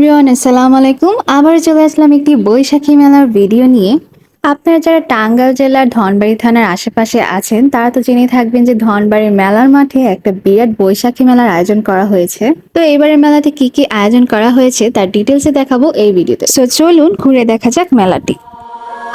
Everyone, আসসালামু আলাইকুম। আবার চলে আসলাম একটি বৈশাখী মেলার ভিডিও নিয়ে। আপনারা যারা টাঙ্গাইল জেলার ধনবাড়ি থানার আশেপাশে আছেন, তারা তো জেনে থাকবেন যে ধনবাড়ির মেলার মাঠে একটা বিরাট বৈশাখী মেলার আয়োজন করা হয়েছে। তো এবারের মেলাতে কি কি আয়োজন করা হয়েছে, তার ডিটেলসে দেখাবো এই ভিডিওতে। সো চলুন ঘুরে দেখা যাক মেলাটি।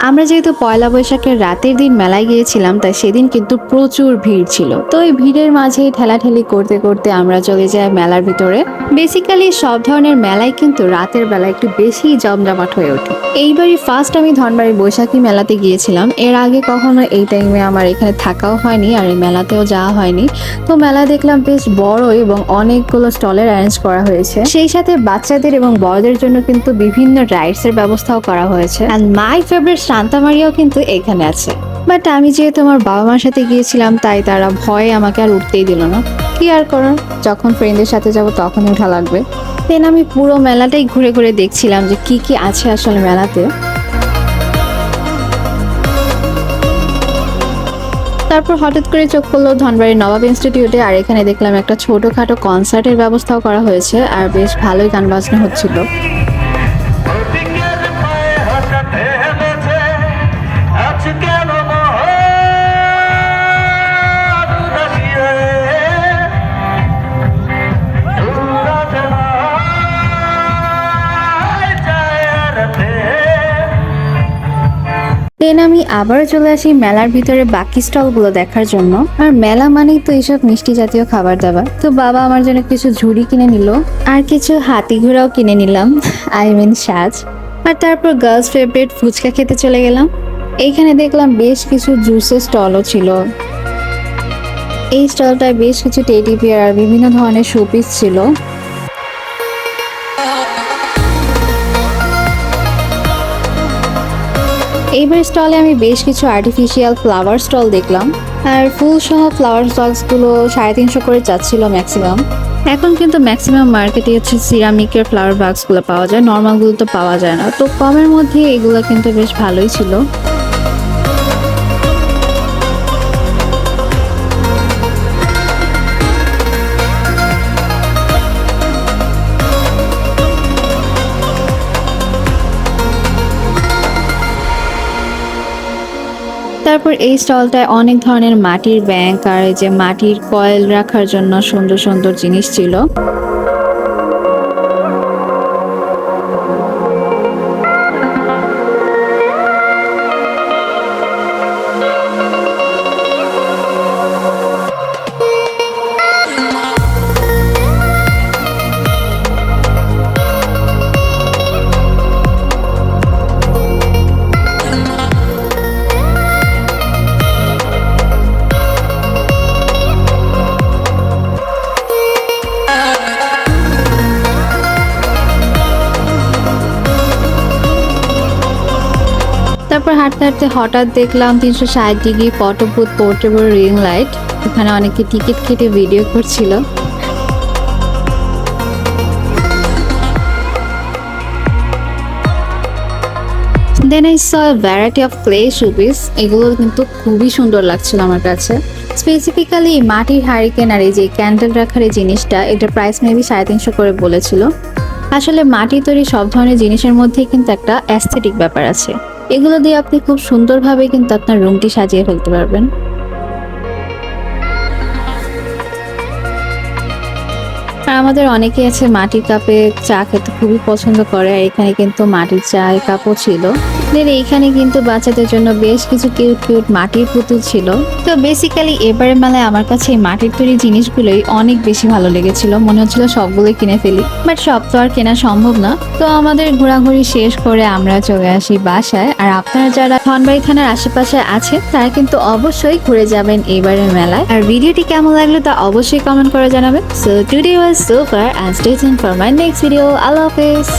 আমরা যেহেতু পয়লা বৈশাখের রাতের দিন মেলায় গিয়েছিলাম, তাই সেদিন কিন্তু প্রচুর ভিড় ছিল। তো এই ভিড়ের মাঝেই ঠেলাঠেলি করতে করতে আমরা চলে যাই মেলার ভিতরে। বেসিক্যালি সব ধরনের মেলায় কিন্তু রাতের বেলা একটু বেশি জমজমাট হয়ে ওঠে। এইবারই ফার্স্ট আমি ধনবাড়ি বৈশাখী মেলাতে গিয়েছিলাম। এর আগে কখনো এই টাইমে আমার এখানে থাকাও হয়নি আর এই মেলাতেও যাওয়া হয়নি। তো মেলা দেখলাম বেশ বড় এবং অনেকগুলো স্টলের অ্যারেঞ্জ করা হয়েছে। সেই সাথে বাচ্চাদের এবং বড়দের জন্য কিন্তু বিভিন্ন রাইডস এর ব্যবস্থাও করা হয়েছে। অ্যান্ড মাই ফেভারিট শান্তা মারিয়াও কিন্তু এখানে আছে। বাট আমি যেহেতু আমার বাবা মার সাথে গিয়েছিলাম, তাই তারা ভয়ে আমাকে আর উঠতেই দিল না। কি আর করার? যখন ফ্রেন্ডের সাথে যাব, তখনই ওঠা লাগবে। দেন আমি পুরো মেলাটাই ঘুরে ঘুরে দেখছিলাম যে কি কি আছে আসলে মেলাতে। তারপর হঠাৎ করে চোখ পড়ল ধনবাড়ির নবাব ইনস্টিটিউটে আর এখানে দেখলাম একটা ছোটোখাটো কনসার্টের ব্যবস্থাও করা হয়েছে, আর বেশ ভালোই গান বাজনা হচ্ছিল। দেন আমি আবার চলে আসি মেলার ভিতরে বাকি স্টলগুলো দেখার জন্য। আর মেলা মানেই তো এইসব মিষ্টি জাতীয় খাবার দাবার। তো বাবা আমার জন্য কিছু ঝুড়ি কিনে নিল, আর কিছু হাতি ঘোড়াও কিনে নিলাম আই মিন সাজ। আর তারপর গার্লস ফেভারিট ফুচকা খেতে চলে গেলাম। এইখানে দেখলাম বেশ কিছু জুসের স্টলও ছিল। এই স্টলটায় বেশ কিছু টেডি বিয়ার আর বিভিন্ন ধরনের শোপিস ছিল। এইবার স্টলে আমি বেশ কিছু আর্টিফিশিয়াল ফ্লাওয়ার স্টল দেখলাম। আর ফুল সহ ফ্লাওয়ার স্টলসগুলো সাড়ে তিনশো করে যাচ্ছিল ম্যাক্সিমাম এখন কিন্তু ম্যাক্সিমাম মার্কেটে হচ্ছে সিরামিকের ফ্লাওয়ার বাক্সগুলো পাওয়া যায়। নর্মালগুলো তো পাওয়া যায় না। তো কমের মধ্যে এগুলো কিন্তু বেশ ভালোই ছিল। তারপর এই স্টলটায় অনেক ধরনের মাটির ব্যাংক আর যে মাটির কয়েল রাখার জন্য সুন্দর সুন্দর জিনিস ছিল। তারপর হাঁটতে হাঁটতে হঠাৎ দেখলাম তিনশো ষাট ডিগ্রি পটবুত পোর্টেবল রিং লাইট। ওখানে অনেকে টিকিট কেটে ভিডিও করছিল। Then I saw variety of clay showpiece এগুলো কিন্তু খুবই সুন্দর লাগছিল আমার কাছে। স্পেসিফিক্যালি মাটির হারিকেন আর এই যে ক্যান্ডেল রাখার এই জিনিসটা এটা প্রাইস মেবি সাড়ে তিনশো করে বলেছিল। আসলে মাটি তৈরি সব ধরনের জিনিসের মধ্যেই কিন্তু একটা অ্যাস্থেটিক ব্যাপার আছে। এগুলো দিয়ে আপনি খুব সুন্দরভাবে কিন্তু আপনার রুমটি সাজিয়ে ফেলতে পারবেন। আমাদের অনেকে আছে মাটির কাপে চা খেতে খুবই পছন্দ করে, আর এখানে কিন্তু মাটির চায়ের কাপও ছিল। দেন এইখানে কিন্তু বাচ্চাদের জন্য বেশ কিছু কিউট কিউট মাটির পুতুল ছিল। তো বেসিক্যালি এবারে মেলায় আমার কাছে এই মাটির তৈরি জিনিসগুলোই অনেক বেশি ভালো লেগেছিল। মনে হচ্ছিল সবগুলোই কিনে ফেলি। বাট সব তো আর কেনা সম্ভব না। তো আমাদের ঘোরাঘুরি শেষ করে আমরা চলে আসি বাসায়। আর আপনারা যারা ধনবাড়ি থানার আশেপাশে আছেন, তারা কিন্তু অবশ্যই ঘুরে যাবেন এবারের মেলায়। আর ভিডিওটি কেমন লাগল তা অবশ্যই কমেন্ট করে জানাবেন। So today was so far and for my next video আল্লাহ হাফেজ।